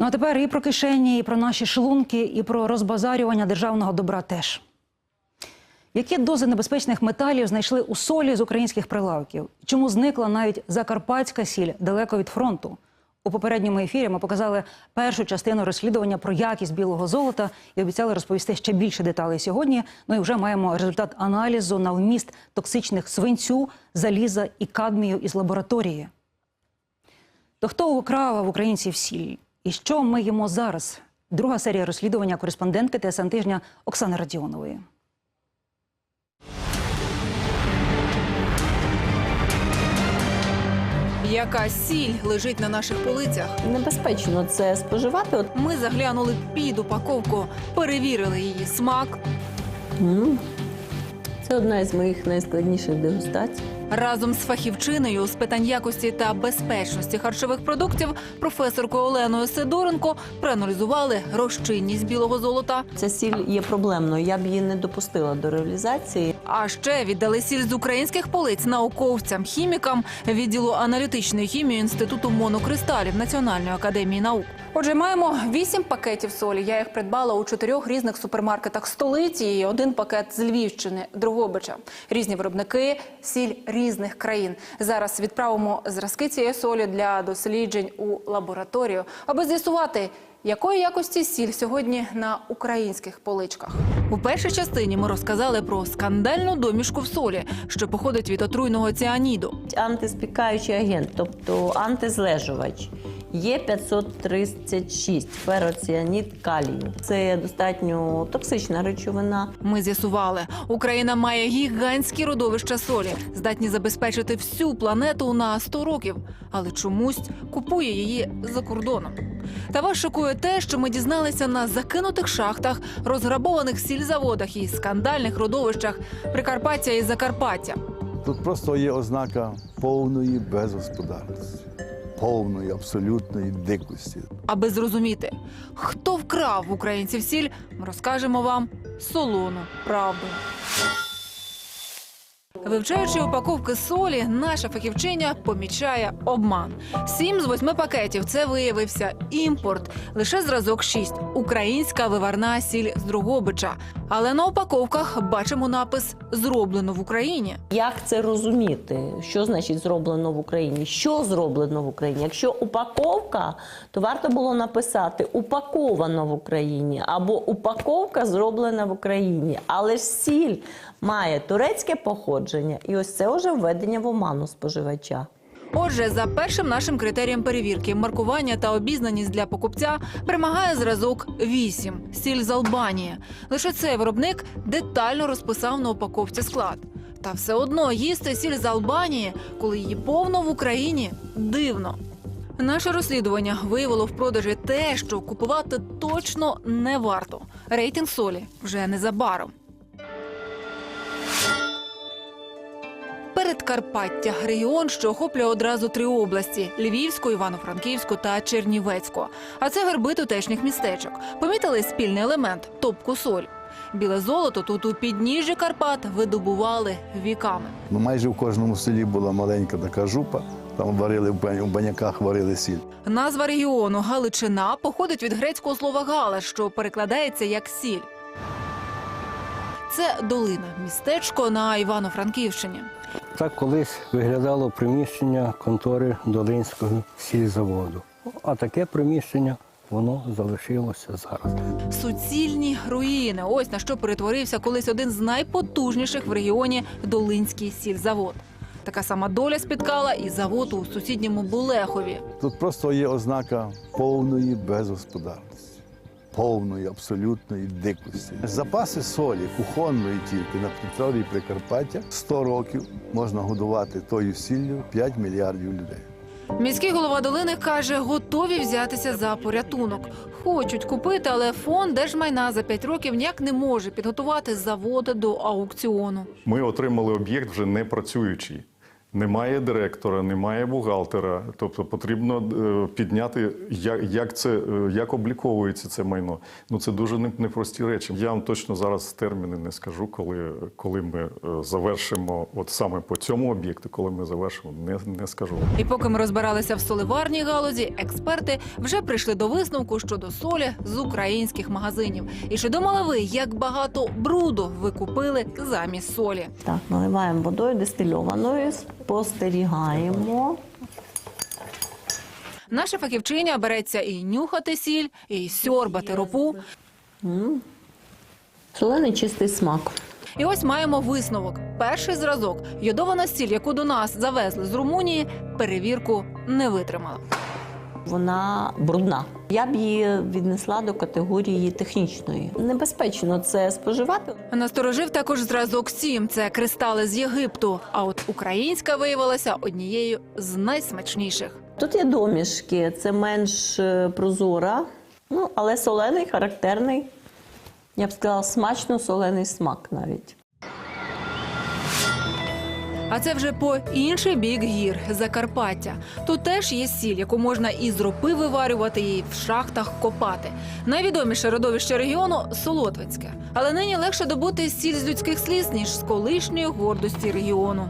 Ну а тепер і про кишені, і про наші шлунки, і про розбазарювання державного добра теж. Які дози небезпечних металів знайшли у солі з українських прилавків? Чому зникла навіть закарпатська сіль далеко від фронту? У попередньому ефірі ми показали першу частину розслідування про якість білого золота і обіцяли розповісти ще більше деталей сьогодні. Ну і вже маємо результат аналізу на вміст токсичних свинцю, заліза і кадмію із лабораторії. То хто украв в українців сіль? І що ми їмо зараз? Друга серія розслідування кореспондентки ТСН тижня Оксани Радіонової. Яка сіль лежить на наших полицях? Небезпечно це споживати. От, Ми заглянули під упаковку, перевірили її смак. це одна із моїх найскладніших дегустацій. Разом з фахівчиною з питань якості та безпечності харчових продуктів професоркою Оленою Сидоренко проаналізували розчинність білого золота. Ця сіль є проблемною. Я б її не допустила до реалізації. А ще віддали сіль з українських полиць науковцям, хімікам відділу аналітичної хімії інституту монокристалів Національної академії наук. Отже, маємо вісім пакетів солі. Я їх придбала у чотирьох різних супермаркетах столиці. І один пакет з Львівщини, Другобича. Різні виробники, сіль різних країн. Зараз відправимо зразки цієї солі для досліджень у лабораторію, аби з'ясувати. Якої якості сіль сьогодні на українських поличках? У першій частині ми розказали про скандальну домішку в солі, що походить від отруйного ціаніду. Антиспікаючий агент, тобто антизлежувач. Є 536 фероціанід калію. Це достатньо токсична речовина. Ми з'ясували, Україна має гігантські родовища солі, здатні забезпечити всю планету на 100 років, але чомусь купує її за кордоном. Та вас шокує те, що ми дізналися на закинутих шахтах, розграбованих сільзаводах і скандальних родовищах Прикарпаття і Закарпаття. Тут просто є ознака повної безгосподарності, повної абсолютної дикості. Аби зрозуміти, хто вкрав українців сіль, ми розкажемо вам солону правду. Вивчаючи упаковки солі, наша фахівчиня помічає обман. Сім з восьми пакетів це виявився імпорт. Лише зразок шість українська виварна сіль з Другобича. Але на упаковках бачимо напис Зроблено в Україні. Як це розуміти? Що значить зроблено в Україні? Що зроблено в Україні? Якщо упаковка, то варто було написати упаковано в Україні або упаковка зроблена в Україні. Але ж сіль має турецьке походження, і ось це вже введення в оману споживача. Отже, за першим нашим критерієм перевірки маркування та обізнаність для покупця перемагає зразок 8 – сіль з Албанії. Лише цей виробник детально розписав на упаковці склад. Та все одно їсти сіль з Албанії, коли її повно в Україні, дивно. Наше розслідування виявило в продажі те, що купувати точно не варто. Рейтинг солі вже незабаром. Передкарпаття регіон, що охоплює одразу три області: Львівську, Івано-Франківську та Чернівецьку. А це герби тутешніх містечок. Помітили спільний елемент топку соль. Біле золото тут у підніжжі Карпат видобували віками. Ну, майже в кожному селі була маленька така жупа, там варили в баня- баняках варили сіль. Назва регіону Галичина походить від грецького слова гала, що перекладається як сіль. Це долина, містечко на Івано-Франківщині. Так колись виглядало приміщення контори Долинського сільзаводу. А таке приміщення воно залишилося зараз. Суцільні руїни. Ось на що перетворився колись один з найпотужніших в регіоні Долинський сільзавод. Така сама доля спіткала і завод у сусідньому Булехові. Тут просто є ознака повної безгосподарності, повної абсолютної дикості. Запаси солі, кухонної тільки на території Прикарпаття 100 років можна годувати тою сіллю 5 мільярдів людей. Міський голова долини каже, готові взятися за порятунок. Хочуть купити, але фонд держмайна за 5 років ніяк не може підготувати завод до аукціону. Ми отримали об'єкт вже не працюючий. Немає директора, немає бухгалтера. Тобто потрібно е, підняти, як, як це е, як обліковується це майно. Ну це дуже непрості речі. Я вам точно зараз терміни не скажу, коли, коли ми е, завершимо, от саме по цьому об'єкту, коли ми завершимо, не, не скажу. І поки ми розбиралися в соливарній галузі, експерти вже прийшли до висновку щодо солі з українських магазинів. І чи думали ви, як багато бруду ви купили замість солі? Так, наливаємо водою дистильованою, спостерігаємо. Наша фахівчиня береться і нюхати сіль, і сьорбати ропу. Солений чистий смак. І ось маємо висновок. Перший зразок йодована сіль, яку до нас завезли з Румунії, перевірку не витримала. Вона брудна. Я б її віднесла до категорії технічної. Небезпечно це споживати. Насторожив також зразок 7 – це кристали з Єгипту. А от українська виявилася однією з найсмачніших. Тут є домішки, це менш е, прозора, ну але солений, характерний. Я б сказала, смачно солений смак навіть. А це вже по інший бік гір Закарпаття. Тут теж є сіль, яку можна із ропи виварювати і в шахтах копати. Найвідоміше родовище регіону Солотвинське. Але нині легше добути сіль з людських сліз, ніж з колишньої гордості регіону.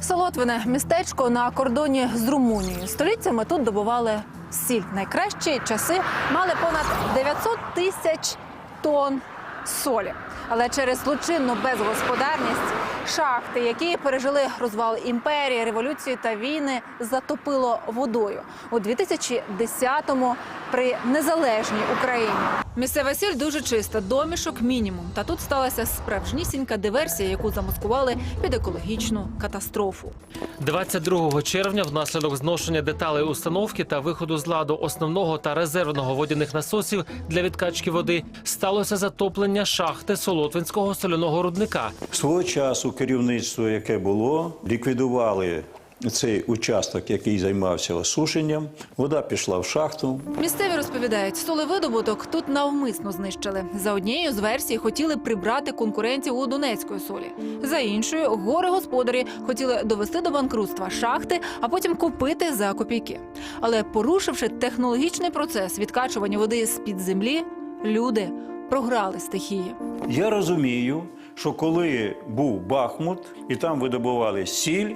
Солотвине містечко на кордоні з Румунією. Століттями тут добували сіль. Найкращі часи мали понад 900 тисяч тонн солі. Але через злочинну безгосподарність шахти, які пережили розвал імперії, революції та війни, затопило водою у 2010-му при незалежній Україні. Місцева сіль дуже чиста, домішок мінімум. Та тут сталася справжнісінька диверсія, яку замаскували під екологічну катастрофу. 22 червня внаслідок зношення деталей установки та виходу з ладу основного та резервного водяних насосів для відкачки води сталося затоплення шахти Солотвинського соляного рудника. Свого часу керівництво, яке було, ліквідували цей участок, який займався осушенням. Вода пішла в шахту. Місцеві розповідають, солевидобуток тут навмисно знищили. За однією з версій хотіли прибрати конкурентів у Донецької солі. За іншою, гори господарі хотіли довести до банкрутства шахти, а потім купити за копійки. Але порушивши технологічний процес відкачування води з під землі, люди програли стихії. Я розумію, що коли був Бахмут і там видобували сіль,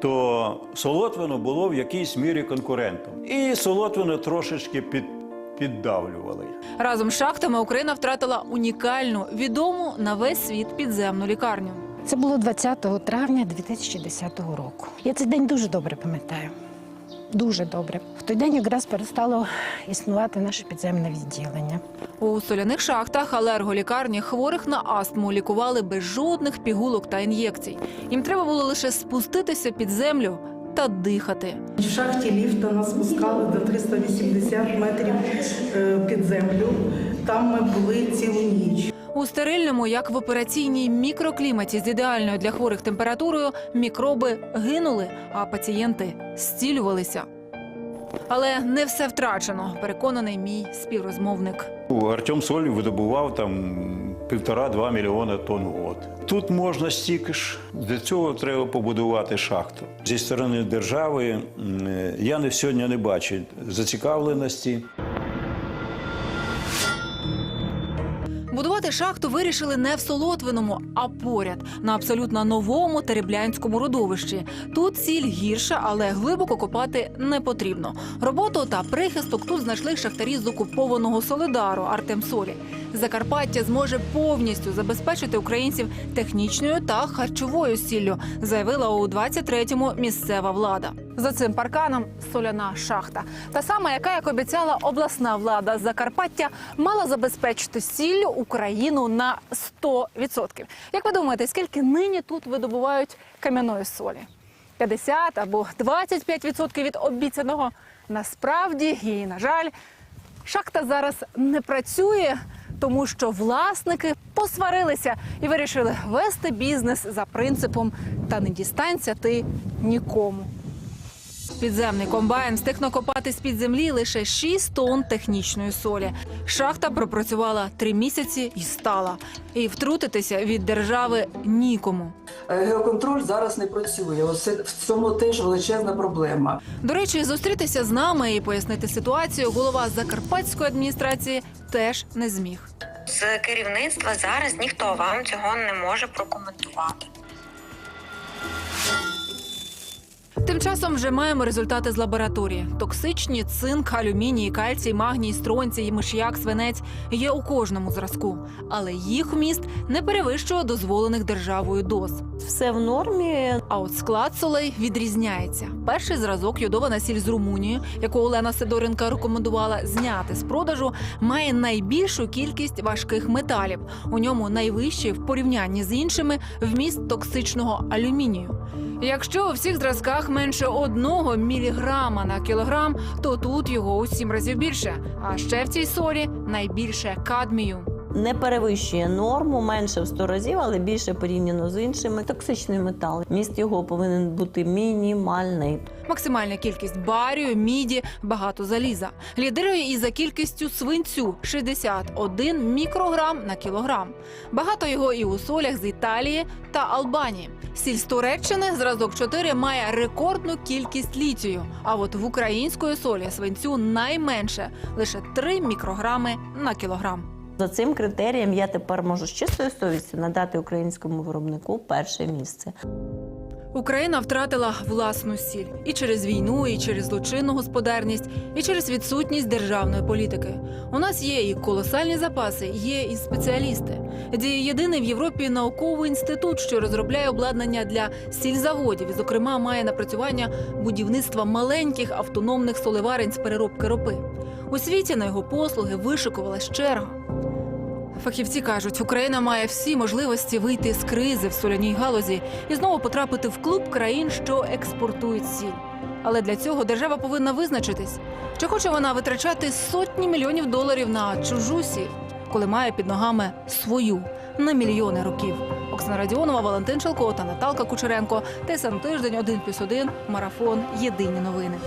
то Солотвино було в якійсь мірі конкурентом. І Солотвино трошечки під, піддавлювали. Разом з шахтами Україна втратила унікальну, відому на весь світ підземну лікарню. Це було 20 травня 2010 року. Я цей день дуже добре пам'ятаю. Дуже добре. В той день якраз перестало існувати наше підземне відділення. У соляних шахтах алерголікарні хворих на астму лікували без жодних пігулок та ін'єкцій. Їм треба було лише спуститися під землю та дихати. В шахті ліфта нас спускали до 380 метрів е, під землю. Там ми були цілу ніч. У стерильному, як в операційній мікрокліматі з ідеальною для хворих температурою, мікроби гинули, а пацієнти зцілювалися. Але не все втрачено, переконаний мій співрозмовник. Артем Соль видобував там півтора-два мільйони тонн вод. Тут можна стільки ж. Для цього треба побудувати шахту. Зі сторони держави я не сьогодні не бачу зацікавленості. Будувати шахту вирішили не в Солотвиному, а поряд на абсолютно новому Тереблянському родовищі. Тут сіль гірша, але глибоко копати не потрібно. Роботу та прихисток тут знайшли шахтарі з окупованого Солидару Артем Солі. Закарпаття зможе повністю забезпечити українців технічною та харчовою сіллю, заявила у 23-му місцева влада. За цим парканом соляна шахта. Та сама, яка, як обіцяла обласна влада Закарпаття, мала забезпечити сіллю Україну на 100%. Як ви думаєте, скільки нині тут видобувають кам'яної солі? 50 або 25% від обіцяного? Насправді, і на жаль, шахта зараз не працює, тому що власники посварилися і вирішили вести бізнес за принципом та не дістанься ти нікому. Підземний комбайн встиг накопати з-під землі лише 6 тонн технічної солі. Шахта пропрацювала три місяці і стала. І втрутитися від держави нікому. Е, Геоконтроль зараз не працює. Оце в цьому теж величезна проблема. До речі, зустрітися з нами і пояснити ситуацію голова закарпатської адміністрації теж не зміг. З керівництва зараз ніхто вам цього не може прокоментувати. Часом вже маємо результати з лабораторії. Токсичні цинк, алюміній, кальцій, магній, стронцій, миш'як, свинець є у кожному зразку, але їх вміст не перевищує дозволених державою доз. Все в нормі. А от склад солей відрізняється. Перший зразок йодована сіль з Румунії, яку Олена Сидоренка рекомендувала зняти з продажу, має найбільшу кількість важких металів. У ньому найвищий в порівнянні з іншими вміст токсичного алюмінію. Якщо у всіх зразках менше одного міліграма на кілограм, то тут його у сім разів більше. А ще в цій солі найбільше кадмію. Не перевищує норму менше в 100 разів, але більше порівняно з іншими. Токсичний метал. Міст його повинен бути мінімальний. Максимальна кількість барію, міді, багато заліза. Лідирує і за кількістю свинцю 61 мікрограм на кілограм. Багато його і у солях з Італії та Албанії. Сіль з Туреччини зразок 4 має рекордну кількість літію. А от в української солі свинцю найменше лише 3 мікрограми на кілограм. За цим критерієм я тепер можу з чистою совістю надати українському виробнику перше місце. Україна втратила власну сіль і через війну, і через злочинну господарність, і через відсутність державної політики. У нас є і колосальні запаси, є і спеціалісти. Діє єдиний в Європі науковий інститут, що розробляє обладнання для сільзаводів, і, зокрема, має напрацювання будівництва маленьких автономних соливарень з переробки ропи. У світі на його послуги вишикувалась черга. Фахівці кажуть, Україна має всі можливості вийти з кризи в соляній галузі і знову потрапити в клуб країн, що експортують сіль. Але для цього держава повинна визначитись, чи хоче вона витрачати сотні мільйонів доларів на чужу сіль, коли має під ногами свою на мільйони років. Оксана Радіонова, Валентин Шалко та Наталка Кучеренко. ТСН тиждень 1+,1, марафон. Єдині новини.